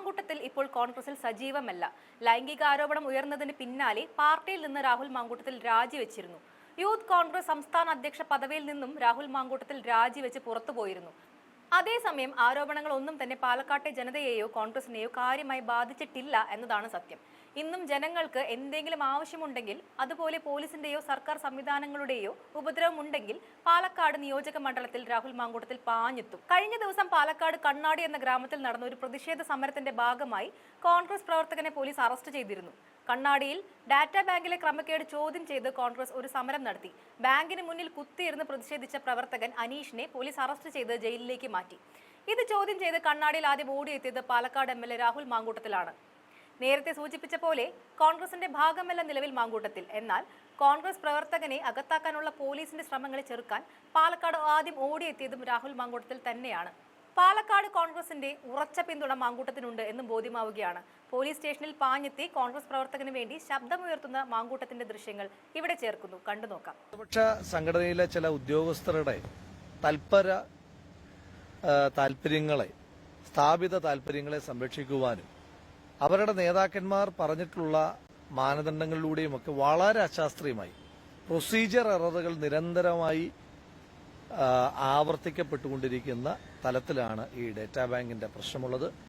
മാങ്കൂട്ടത്തിൽ ഇപ്പോൾ കോൺഗ്രസിൽ സജീവമല്ല. ലൈംഗിക ആരോപണം ഉയർന്നതിന് പിന്നാലെ പാർട്ടിയിൽ നിന്ന് രാഹുൽ മാങ്കൂട്ടത്തിൽ രാജിവെച്ചിരുന്നു. യൂത്ത് കോൺഗ്രസ് സംസ്ഥാന അധ്യക്ഷ പദവിയിൽ നിന്നും രാഹുൽ മാങ്കൂട്ടത്തിൽ രാജിവെച്ച് പുറത്തുപോയിരുന്നു. അതേസമയം ആരോപണങ്ങൾ ഒന്നും തന്നെ പാലക്കാട്ടെ ജനതയെയോ കോൺഗ്രസിനെയോ കാര്യമായി ബാധിച്ചിട്ടില്ല എന്നതാണ് സത്യം. ഇന്നും ജനങ്ങൾക്ക് എന്തെങ്കിലും ആവശ്യമുണ്ടെങ്കിൽ അതുപോലെ പോലീസിന്റെയോ സർക്കാർ സംവിധാനങ്ങളുടെയോ ഉപദ്രവമുണ്ടെങ്കിൽ പാലക്കാട് നിയോജക മണ്ഡലത്തിൽ രാഹുൽ മാങ്കൂട്ടത്തിൽ പാഞ്ഞെത്തും. കഴിഞ്ഞ ദിവസം പാലക്കാട് കണ്ണാടി എന്ന ഗ്രാമത്തിൽ നടന്ന ഒരു പ്രതിഷേധ സമരത്തിന്റെ ഭാഗമായി കോൺഗ്രസ് പ്രവർത്തകനെ പോലീസ് അറസ്റ്റ് ചെയ്തിരുന്നു. കണ്ണാടിയിൽ ഡാറ്റാ ബാങ്കിലെ ക്രമക്കേട് ചോദ്യം ചെയ്ത് കോൺഗ്രസ് ഒരു സമരം നടത്തി. ബാങ്കിന് മുന്നിൽ കുത്തിയിരുന്ന് പ്രതിഷേധിച്ച പ്രവർത്തകൻ അനീഷിനെ പോലീസ് അറസ്റ്റ് ചെയ്ത് ജയിലിലേക്ക് മാറ്റി. ഇത് ചോദ്യം ചെയ്ത് കണ്ണാടിയിൽ ആദ്യം ഓടിയെത്തിയത് Palakkad M L A Rahul മാങ്കൂട്ടത്തിലാണ്. നേരത്തെ സൂചിപ്പിച്ച പോലെ കോൺഗ്രസിന്റെ ഭാഗമല്ല നിലവിൽ മാങ്കൂട്ടത്തിൽ. എന്നാൽ കോൺഗ്രസ് പ്രവർത്തകനെ അകത്താക്കാനുള്ള പോലീസിന്റെ ശ്രമങ്ങളെ ചെറുക്കാൻ പാലക്കാട് ആദ്യം ഓടിയെത്തിയതും രാഹുൽ മാങ്കൂട്ടത്തിൽ തന്നെയാണ്. പാലക്കാട് കോൺഗ്രസിന്റെ ഉറച്ച പിന്തുണ മാങ്കൂട്ടത്തിനുണ്ട് എന്നും ബോധ്യമാവുകയാണ്. പോലീസ് സ്റ്റേഷനിൽ പാഞ്ഞെത്തി കോൺഗ്രസ് പ്രവർത്തകന് വേണ്ടി ശബ്ദമുയർത്തുന്ന മാങ്കൂട്ടത്തിന്റെ ദൃശ്യങ്ങൾ ഇവിടെ ചേർക്കുന്നു. കണ്ടുനോക്കാം പ്രതിപക്ഷ സംഘടനയിലെ ചില ഉദ്യോഗസ്ഥരുടെ തൽപര താല്പര്യങ്ങളെ സ്ഥാപിത താല്പര്യങ്ങളെ സംരക്ഷിക്കുവാനും അവരുടെ നേതാക്കന്മാർ പറഞ്ഞിട്ടുള്ള മാനദണ്ഡങ്ങളിലൂടെയും ഒക്കെ വളരെ അശാസ്ത്രീയമായി പ്രൊസീജിയർ എററുകൾ നിരന്തരമായി ആവർത്തിക്കപ്പെട്ടുകൊണ്ടിരിക്കുന്ന തലത്തിലാണ് ഈ ഡേറ്റാ ബാങ്കിന്റെ പ്രശ്നമുള്ളത്.